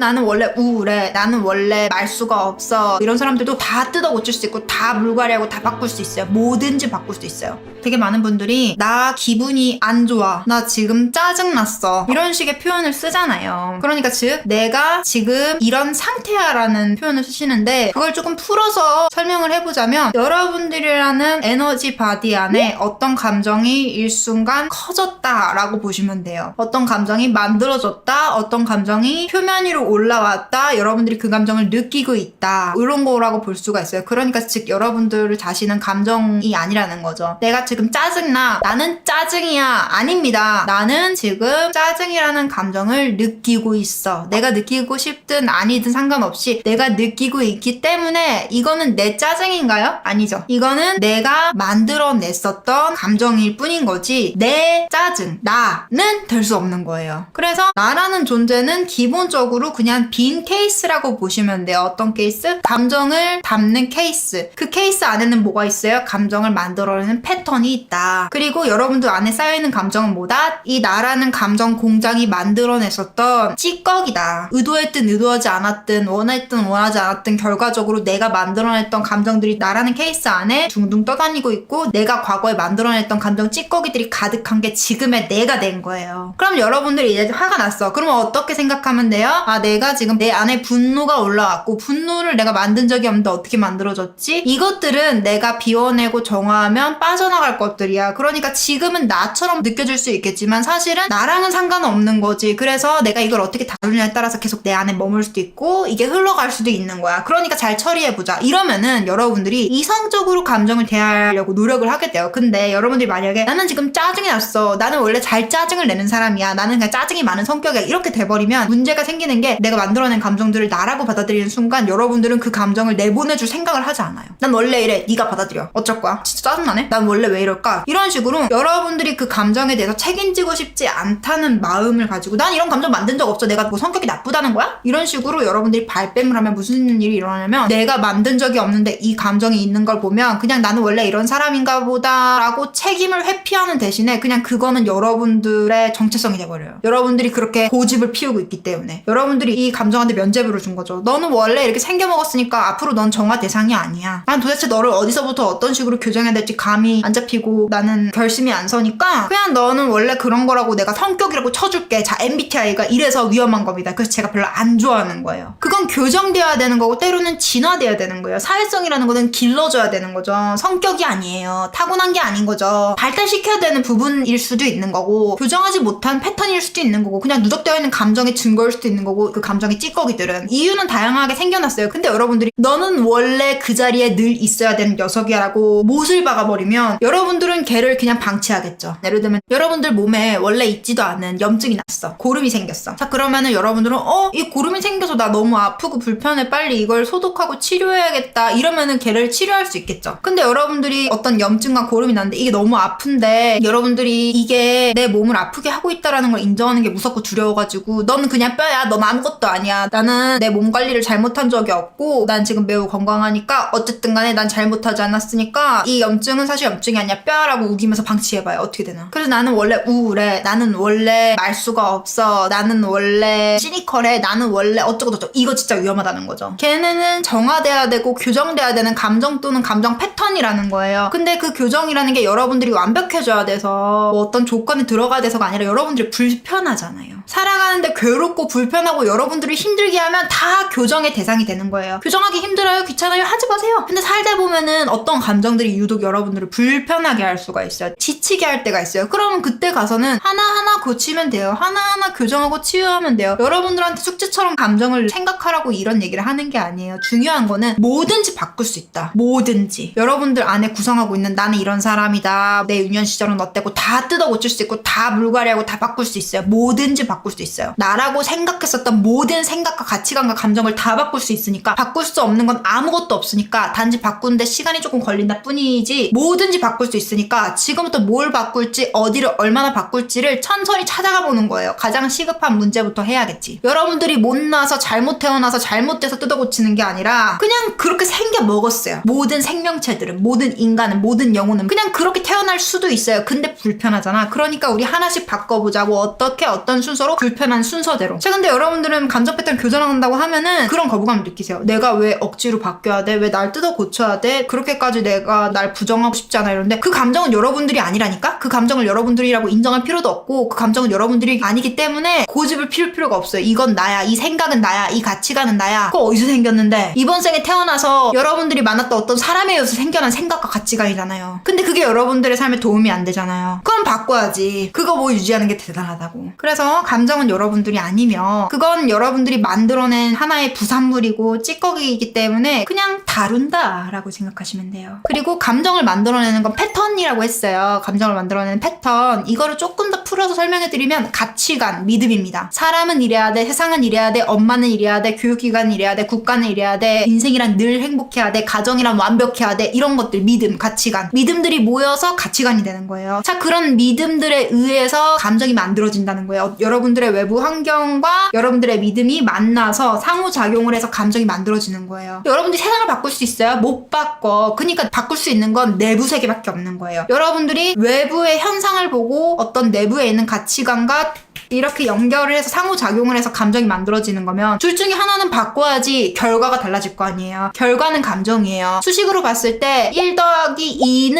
나는 원래 우울해. 나는 원래 말수가 없어. 이런 사람들도 다 뜯어 고칠 수 있고 다 물갈이하고 다 바꿀 수 있어요. 뭐든지 바꿀 수 있어요. 되게 많은 분들이 나 기분이 안 좋아. 나 지금 짜증났어. 이런 식의 표현을 쓰잖아요. 그러니까 즉 내가 지금 이런 상태야라는 표현을 쓰시는데 그걸 조금 풀어서 설명을 해보자면 여러분들이라는 에너지 바디 안에 어떤 감정이 일순간 커졌다라고 보시면 돼요. 어떤 감정이 만들어졌다. 어떤 감정이 표면 위로 올라왔다. 여러분들이 그 감정을 느끼고 있다. 이런 거라고 볼 수가 있어요. 그러니까 즉 여러분들 자신은 감정이 아니라는 거죠. 내가 지금 짜증나. 나는 짜증이야. 아닙니다. 나는 지금 짜증이라는 감정을 느끼고 있어. 내가 느끼고 싶든 아니든 상관없이 내가 느끼고 있기 때문에 이거는 내 짜증인가요? 아니죠. 이거는 내가 만들어냈었던 감정일 뿐인 거지 내 짜증, 나는 될 수 없는 거예요. 그래서 나라는 존재는 기본적으로 그냥 빈 케이스라고 보시면 돼요. 어떤 케이스? 감정을 담는 케이스. 그 케이스 안에는 뭐가 있어요? 감정을 만들어내는 패턴이 있다. 그리고 여러분들 안에 쌓여있는 감정은 뭐다? 이 나라는 감정 공장이 만들어냈었던 찌꺼기다. 의도했든 의도하지 않았든 원했든 원하지 않았든 결과적으로 내가 만들어냈던 감정들이 나라는 케이스 안에 둥둥 떠다니고 있고 내가 과거에 만들어냈던 감정 찌꺼기들이 가득한 게 지금의 내가 된 거예요. 그럼 여러분들이 이제 화가 났어. 그러면 어떻게 생각하면 돼요? 아 내가 지금 내 안에 분노가 올라왔고 분노를 내가 만든 적이 없는데 어떻게 만들어졌지? 이것들은 내가 비워내고 정화하면 빠져나갈 것들이야. 그러니까 지금은 나처럼 느껴질 수 있겠지만 사실은 나랑은 상관없는 거지. 그래서 내가 이걸 어떻게 다루냐에 따라서 계속 내 안에 머물 수도 있고 이게 흘러갈 수도 있는 거야. 그러니까 잘 처리해보자. 이러면은 여러분들이 이성적으로 감정을 대하려고 노력을 하게 돼요. 근데 여러분들이 만약에 나는 지금 짜증이 났어. 나는 원래 잘 짜증을 내는 사람이야. 나는 그냥 짜증이 많은 성격이야. 이렇게 돼버리면 문제가 생기는 게 내가 만들어낸 감정들을 나라고 받아들이는 순간 여러분들은 그 감정을 내보내줄 생각을 하지 않아요. 난 원래 이래. 네가 받아들여. 어쩔 거야? 진짜 짜증나네? 난 원래 왜 이럴까? 이런 식으로 여러분들이 그 감정에 대해서 책임지고 싶지 않다는 마음을 가지고 난 이런 감정 만든 적 없어. 내가 뭐 성격이 나쁘다는 거야? 이런 식으로 여러분들이 발뺌을 하면 무슨 일이 일어나냐면 내가 만든 적이 없는데 이 감정이 있는 걸 보면 그냥 나는 원래 이런 사람인가 보다라고 책임을 회피하는 대신에 그냥 그거는 여러분들의 정체성이 돼버려요. 여러분들이 그렇게 고집을 피우고 있기 때문에 여러분들이 이 감정한테 면죄부를 준 거죠. 너는 원래 이렇게 생겨 먹었으니까 앞으로 넌 정화 대상이 아니야. 난 도대체 너를 어디서부터 어떤 식으로 교정해야 될지 감이 안 잡히고 나는 결심이 안 서니까 그냥 너는 원래 그런 거라고 내가 성격이라고 쳐줄게. 자 MBTI가 이래서 위험한 겁니다. 그래서 제가 별로 안 좋아하는 거예요. 그건 교정돼야 되는 거고 때로는 진화돼야 되는 거예요. 사회성이라는 거는 길러줘야 되는 거죠. 성격이 아니에요. 타고난 게 아닌 거죠. 발달시켜야 되는 부분일 수도 있는 거고 교정하지 못한 패턴일 수도 있는 거고 그냥 누적되어 있는 감정의 증거일 수도 있는 거고 그 감정의 찌꺼기들은 이유는 다양하게 생겨났어요. 근데 여러분들이 너는 원래 그 자리에 늘 있어야 되는 녀석이야라고 못을 박아버리면 여러분들은 걔를 그냥 방치하겠죠. 예를 들면 여러분들 몸에 원래 있지도 않은 염증이 났어. 고름이 생겼어. 자 그러면은 여러분들은 어 이 고름이 생겨서 나 너무 아프고 불편해 빨리 이걸 소독하고 치료해야겠다 이러면은 걔를 치료할 수 있겠죠. 근데 여러분들이 어떤 염증과 고름이 났는데 이게 너무 아픈데 여러분들이 이게 내 몸을 아프게 하고 있다라는 걸 인정하는 게 무섭고 두려워가지고 너는 그냥 뼈야 넌 아무 것도 아니야. 나는 내 몸 관리를 잘못한 적이 없고 난 지금 매우 건강하니까 어쨌든 간에 난 잘못하지 않았으니까 이 염증은 사실 염증이 아니야. 뼈라고 우기면서 방치해봐요. 어떻게 되나. 그래서 나는 원래 우울해. 나는 원래 말수가 없어. 나는 원래 시니컬해. 나는 원래 어쩌고 저쩌고. 이거 진짜 위험하다는 거죠. 걔네는 정화돼야 되고 교정돼야 되는 감정 또는 감정 패턴이라는 거예요. 근데 그 교정이라는 게 여러분들이 완벽해져야 돼서 뭐 어떤 조건이 들어가야 돼서가 아니라 여러분들이 불편하잖아요. 살아가는데 괴롭고 불편하고 여러분들을 힘들게 하면 다 교정의 대상이 되는 거예요. 교정하기 힘들어요? 귀찮아요? 하지 마세요. 근데 살다 보면은 어떤 감정들이 유독 여러분들을 불편하게 할 수가 있어요. 지치게 할 때가 있어요. 그러면 그때 가서는 하나하나 고치면 돼요. 하나하나 교정하고 치유하면 돼요. 여러분들한테 숙제처럼 감정을 생각하라고 이런 얘기를 하는 게 아니에요. 중요한 거는 뭐든지 바꿀 수 있다. 뭐든지. 여러분들 안에 구성하고 있는 나는 이런 사람이다. 내 유년 시절은 어땠고 다 뜯어 고칠 수 있고 다 물갈이하고 다 바꿀 수 있어요. 뭐든지 바꿀 수 있어요. 나라고 생각했었던 모든 생각과 가치관과 감정을 다 바꿀 수 있으니까 바꿀 수 없는 건 아무것도 없으니까 단지 바꾸는데 시간이 조금 걸린다 뿐이지 뭐든지 바꿀 수 있으니까 지금부터 뭘 바꿀지 어디를 얼마나 바꿀지를 천천히 찾아가 보는 거예요 가장 시급한 문제부터 해야겠지 여러분들이 못나서 잘못 태어나 태어나서 잘못돼서 뜯어 고치는 게 아니라 그냥 그렇게 생겨 먹었어요. 모든 생명체들은, 모든 인간은, 모든 영혼은 그냥 그렇게 태어날 수도 있어요. 근데 불편하잖아. 그러니까 우리 하나씩 바꿔보자고 어떻게 어떤 순서로 불편한 순서대로. 자, 근데 여러분들 은 감정 패턴 교전한다고 하면은 그런 거부감을 느끼세요. 내가 왜 억지로 바뀌어야 돼? 왜 날 뜯어 고쳐야 돼? 그렇게까지 내가 날 부정하고 싶지 않아 이런데 그 감정은 여러분들이 아니라니까? 그 감정을 여러분들이라고 인정할 필요도 없고 그 감정은 여러분들이 아니기 때문에 고집을 피울 필요가 없어요. 이건 나야. 이 생각은 나야. 이 가치관은 나야. 그거 어디서 생겼는데 이번 생에 태어나서 여러분들이 만났던 어떤 사람에 의해서 생겨난 생각과 가치관이잖아요. 근데 그게 여러분들의 삶에 도움이 안 되잖아요. 그럼 바꿔야지. 그거 뭐 유지하는 게 대단하다고. 그래서 감정은 여러분들이 아니며 그건 여러분들이 만들어낸 하나의 부산물이고 찌꺼기이기 때문에 그냥 다룬다라고 생각하시면 돼요. 그리고 감정을 만들어내는 건 패턴이라고 했어요. 감정을 만들어내는 패턴. 이거를 조금 더 풀어서 설명해드리면 가치관, 믿음입니다. 사람은 이래야 돼, 세상은 이래야 돼, 엄마는 이래야 돼, 교육기관은 이래야 돼, 국가는 이래야 돼, 인생이란 늘 행복해야 돼, 가정이란 완벽해야 돼, 이런 것들, 믿음, 가치관. 믿음들이 모여서 가치관이 되는 거예요. 자, 그런 믿음들에 의해서 감정이 만들어진다는 거예요. 여러분들의 외부 환경과 여러분들의 믿음이 만나서 상호작용을 해서 감정이 만들어지는 거예요. 여러분들이 세상을 바꿀 수 있어요? 못 바꿔. 그러니까 바꿀 수 있는 건 내부 세계밖에 없는 거예요. 여러분들이 외부의 현상을 보고 어떤 내부에 있는 가치관과 이렇게 연결을 해서 상호작용을 해서 감정이 만들어지는 거면 둘 중에 하나는 바꿔야지 결과가 달라질 거 아니에요. 결과는 감정이에요. 수식으로 봤을 때 1 더하기 2는 3. 자,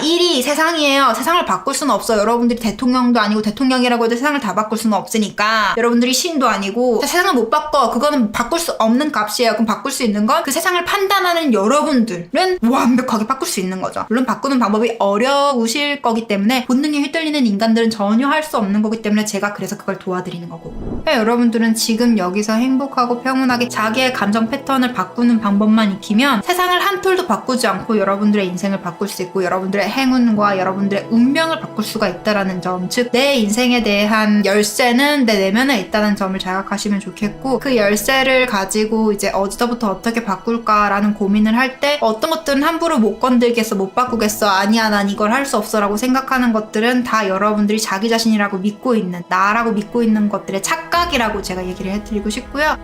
1이 세상이에요. 세상을 바꿀 수는 없어. 여러분들이 대통령도 아니고 대통령이라고 해도 세상을 다 바꿀 수는 없으니까 여러분들이 신도 아니고 자, 세상을 못 바꿔. 그거는 바꿀 수 없는 값이에요. 그럼 바꿀 수 있는 건 그 세상을 판단하는 여러분들은 완벽하게 바꿀 수 있는 거죠. 물론 바꾸는 방법이 어려우실 거기 때문에 본능에 휘둘리는 인간들은 전혀 할 수 없는 거기 때문에 제가 그래서 그걸 도와드리는 거고. 네, 여러분들은 지금 여기서 행복하고 평온하게 자기의 감정 패턴을 바꾸는 방법만 익히면 세상을 한 톨도 바꾸지 않고 여러분들의 인생을 바꿀 수 있고 행운과 여러분들의 운명을 바꿀 수가 있다라는 점, 즉 내 인생에 대한 열쇠는 내 내면에 있다는 점을 자각하시면 좋겠고 그 열쇠를 가지고 이제 어디서부터 어떻게 바꿀까라는 고민을 할 때 어떤 것들은 함부로 못 건들겠어, 못 바꾸겠어, 아니야 난 이걸 할 수 없어라고 생각하는 것들은 다 여러분들이 자기 자신이라고 믿고 있는 나라고 믿고 있는 것들의 착각이라고 제가 얘기를 해드리고 싶고요.